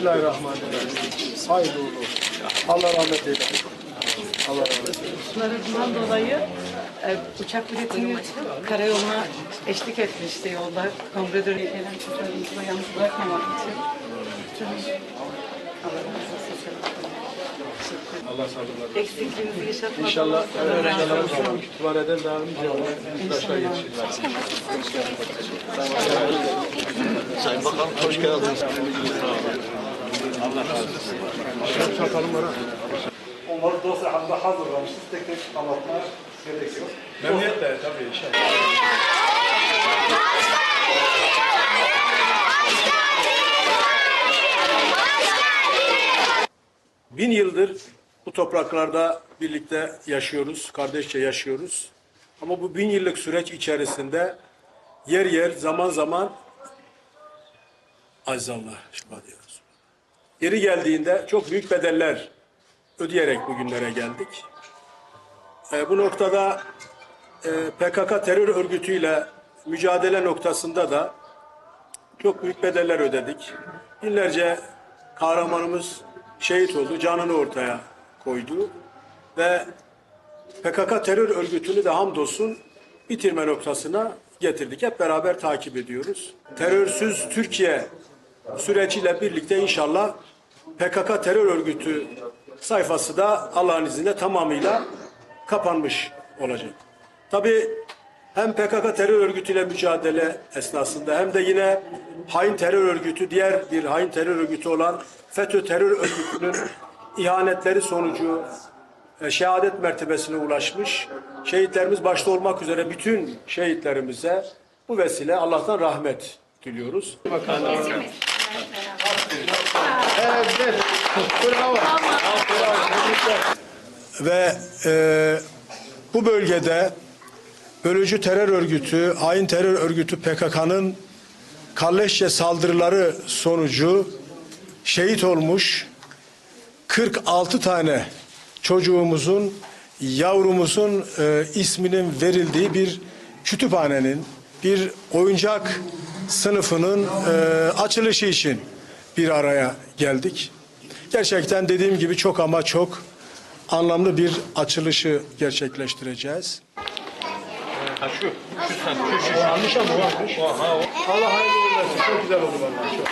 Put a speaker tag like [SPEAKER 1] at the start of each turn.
[SPEAKER 1] Bismillahirrahmanirrahim. Hayırlı uğurlu olsun. Allah rahmet eylesin. Allah rahmet eylesin.
[SPEAKER 2] Bunlardan dolayı e, uçak biletini karayoluna eşlik etmişti yolda. Kongredir gelen çocuklarımızı da yalnız bırakmamak için. Bütün- Allah razı olsun.
[SPEAKER 1] Allah sabırlar.
[SPEAKER 2] Eksikliğinizi yaşatmadan.
[SPEAKER 1] İnşallah öğrencilerimiz var. Kütüphaneden daha olur. Yurttaşlar yetişirler.
[SPEAKER 3] Sayın Bakanım hoş geldiniz.
[SPEAKER 1] Çakalım bana.
[SPEAKER 4] Onları dosya halinde hazırlamışız. Tek tek anlatmaya gerek yok.
[SPEAKER 1] Memnuniyetle tabii inşallah. Bin yıldır bu topraklarda birlikte yaşıyoruz, kardeşçe yaşıyoruz. Ama bu bin yıllık süreç içerisinde yer yer, zaman zaman azallah şifa diyoruz. Yeri geldiğinde çok büyük bedeller ödeyerek bugünlere geldik. E, bu noktada e, PKK terör örgütüyle mücadele noktasında da çok büyük bedeller ödedik. Binlerce kahramanımız şehit oldu, canını ortaya koydu ve PKK terör örgütünü de hamdolsun bitirme noktasına getirdik. Hep beraber takip ediyoruz. Terörsüz Türkiye süreciyle birlikte inşallah PKK terör örgütü sayfası da Allah'ın izniyle tamamıyla kapanmış olacak. Tabii hem PKK terör örgütüyle mücadele esnasında hem de yine hain terör örgütü, diğer bir hain terör örgütü olan FETÖ terör örgütünün ihanetleri sonucu e, şehadet mertebesine ulaşmış. Şehitlerimiz başta olmak üzere bütün şehitlerimize bu vesile Allah'tan rahmet diliyoruz. Ve e, bu bölgede bölücü terör örgütü, hain terör örgütü PKK'nın kalleşçe saldırıları sonucu şehit olmuş 46 tane çocuğumuzun, yavrumuzun e, isminin verildiği bir kütüphanenin, bir oyuncak sınıfının e, açılışı için bir araya geldik. Gerçekten dediğim gibi çok ama çok anlamlı bir açılışı gerçekleştireceğiz. Allah hayırlı olsun. Çok güzel oldu vallahi. Çok.